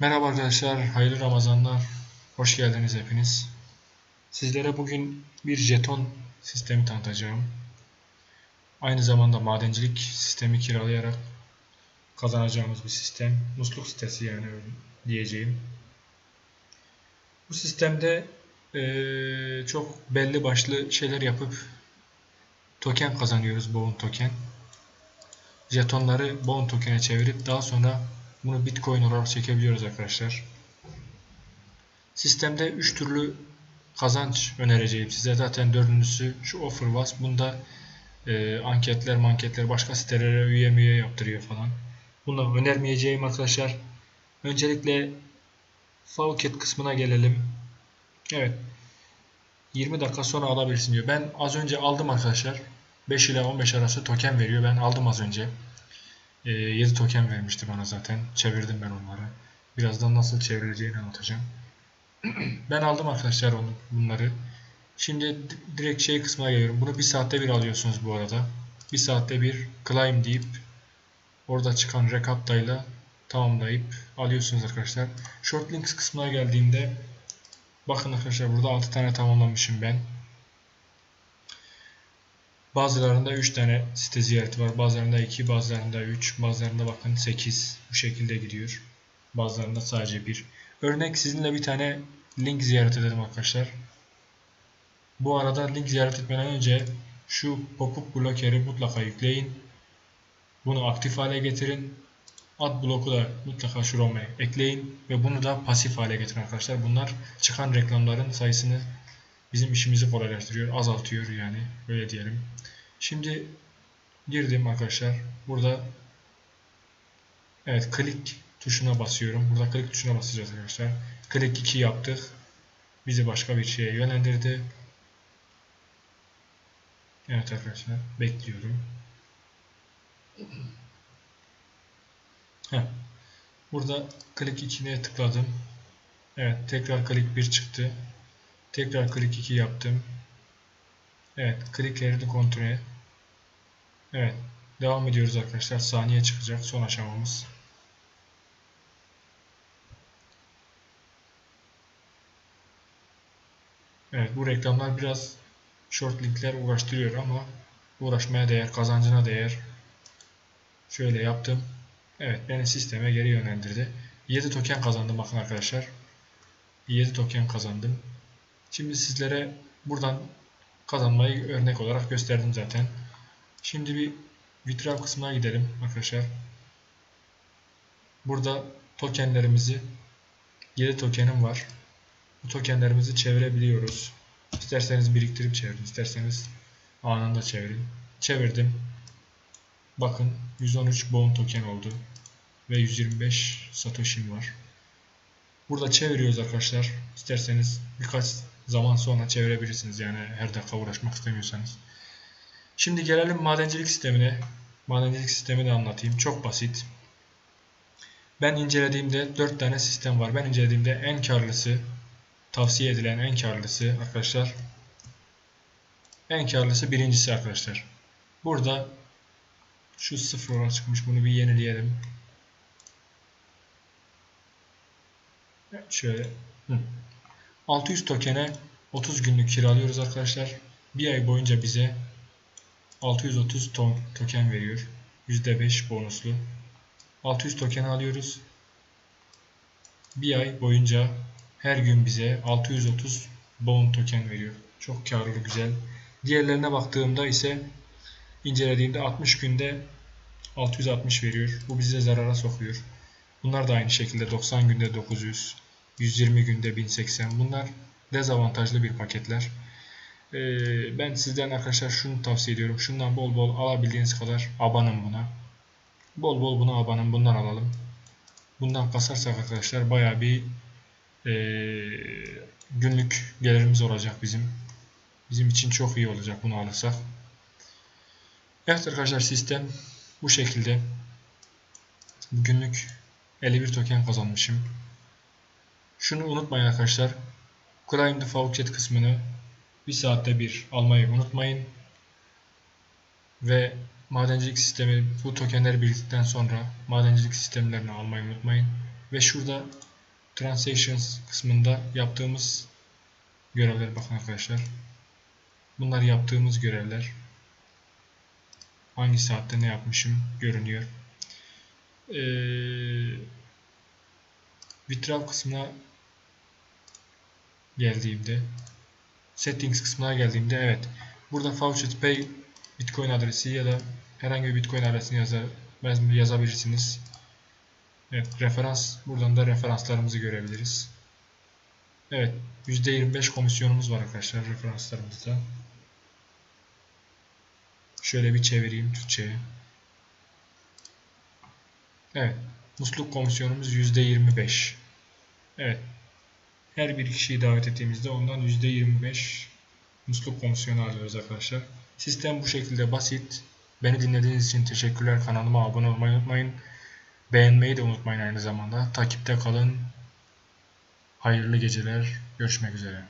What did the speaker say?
Merhaba arkadaşlar, hayırlı Ramazanlar. Hoş geldiniz hepiniz. Sizlere bugün bir jeton sistemi tanıtacağım. Aynı zamanda madencilik sistemi kiralayarak kazanacağımız bir sistem. Musluk sitesi yani diyeceğim. Bu sistemde eee, çok belli başlı şeyler yapıp token kazanıyoruz, Bone token. Jetonları Bone token'e çevirip daha sonra bunu Bitcoin olarak çekebiliyoruz arkadaşlar. Sistemde 3 türlü kazanç önereceğim size. Zaten dördüncüsü şu offer was. Bunda e, anketler, manketler, başka sitelere üye müye yaptırıyor falan. Bunu önermeyeceğim arkadaşlar. Öncelikle Fauket kısmına gelelim. Evet. 20 dakika sonra alabilirsin diyor. Ben az önce aldım arkadaşlar. 5 ile 15 arası token veriyor. Ben aldım az önce. E, 7 token vermişti bana zaten. Çevirdim ben onları. Birazdan nasıl çevrileceğini anlatacağım. ben aldım arkadaşlar onu, bunları. Şimdi di- direkt şey kısmına geliyorum. Bunu bir saatte bir alıyorsunuz bu arada. Bir saatte bir climb deyip orada çıkan recapta'yla tamamlayıp alıyorsunuz arkadaşlar. Short links kısmına geldiğimde bakın arkadaşlar burada 6 tane tamamlamışım ben. Bazılarında 3 tane site ziyareti var. Bazılarında 2, bazılarında 3, bazılarında bakın 8 bu şekilde gidiyor. Bazılarında sadece 1. Örnek sizinle bir tane link ziyaret edelim arkadaşlar. Bu arada link ziyaret etmeden önce şu pop-up blokeri mutlaka yükleyin. Bunu aktif hale getirin. Ad bloku da mutlaka şu ROM'e ekleyin ve bunu da pasif hale getirin arkadaşlar. Bunlar çıkan reklamların sayısını bizim işimizi kolaylaştırıyor, azaltıyor yani öyle diyelim. Şimdi girdim arkadaşlar. Burada evet klik tuşuna basıyorum. Burada klik tuşuna basacağız arkadaşlar. Klik 2 yaptık. Bizi başka bir şeye yönlendirdi. Evet arkadaşlar bekliyorum. Heh. Burada klik 2'ye tıkladım. Evet tekrar klik 1 çıktı. Tekrar klik 2 yaptım. Evet kliklerini kontrol et. Evet devam ediyoruz arkadaşlar. Saniye çıkacak son aşamamız. Evet bu reklamlar biraz short linkler uğraştırıyor ama uğraşmaya değer, kazancına değer. Şöyle yaptım. Evet beni sisteme geri yönlendirdi. 7 token kazandım bakın arkadaşlar. 7 token kazandım. Şimdi sizlere buradan kazanmayı örnek olarak gösterdim zaten. Şimdi bir withdraw kısmına gidelim arkadaşlar. Burada tokenlerimizi 7 tokenim var. Bu tokenlerimizi çevirebiliyoruz. İsterseniz biriktirip çevirin, isterseniz anında çevirin. Çevirdim. Bakın 113 bone token oldu ve 125 satoshim var. Burada çeviriyoruz arkadaşlar. İsterseniz birkaç zaman sonra çevirebilirsiniz yani her dakika uğraşmak istemiyorsanız. Şimdi gelelim madencilik sistemine. Madencilik sistemini anlatayım. Çok basit. Ben incelediğimde 4 tane sistem var. Ben incelediğimde en karlısı, tavsiye edilen en karlısı arkadaşlar. En karlısı birincisi arkadaşlar. Burada şu sıfır olarak çıkmış. Bunu bir yenileyelim. Evet, şöyle. Hı. 600 tokene 30 günlük kiralıyoruz arkadaşlar. Bir ay boyunca bize 630 ton token veriyor. %5 bonuslu. 600 token alıyoruz. Bir ay boyunca her gün bize 630 bon token veriyor. Çok karlı güzel. Diğerlerine baktığımda ise incelediğimde 60 günde 660 veriyor. Bu bize zarara sokuyor. Bunlar da aynı şekilde 90 günde 900, 120 günde 1080. Bunlar dezavantajlı bir paketler. Ee, ben sizden arkadaşlar şunu tavsiye ediyorum. Şundan bol bol alabildiğiniz kadar abanın buna. Bol bol buna abanın. Bundan alalım. Bundan kasarsak arkadaşlar baya bir ee, günlük gelirimiz olacak bizim. Bizim için çok iyi olacak bunu alırsak. Evet arkadaşlar sistem bu şekilde. Günlük 51 token kazanmışım. Şunu unutmayın arkadaşlar. Climb the Faucet kısmını bir saatte bir almayı unutmayın. Ve madencilik sistemi bu tokenleri biriktikten sonra madencilik sistemlerini almayı unutmayın. Ve şurada Transactions kısmında yaptığımız görevler bakın arkadaşlar. Bunlar yaptığımız görevler. Hangi saatte ne yapmışım görünüyor. Ee, Withdraw kısmına geldiğimde Settings kısmına geldiğimde evet burada Faucet Pay Bitcoin adresi ya da herhangi bir Bitcoin adresini yaza, yazabilirsiniz. Evet referans buradan da referanslarımızı görebiliriz. Evet %25 komisyonumuz var arkadaşlar referanslarımızda. Şöyle bir çevireyim Türkçe'ye. Evet. Musluk komisyonumuz %25. Evet. Her bir kişiyi davet ettiğimizde ondan %25 musluk komisyonu alıyoruz arkadaşlar. Sistem bu şekilde basit. Beni dinlediğiniz için teşekkürler. Kanalıma abone olmayı unutmayın. Beğenmeyi de unutmayın aynı zamanda. Takipte kalın. Hayırlı geceler. Görüşmek üzere.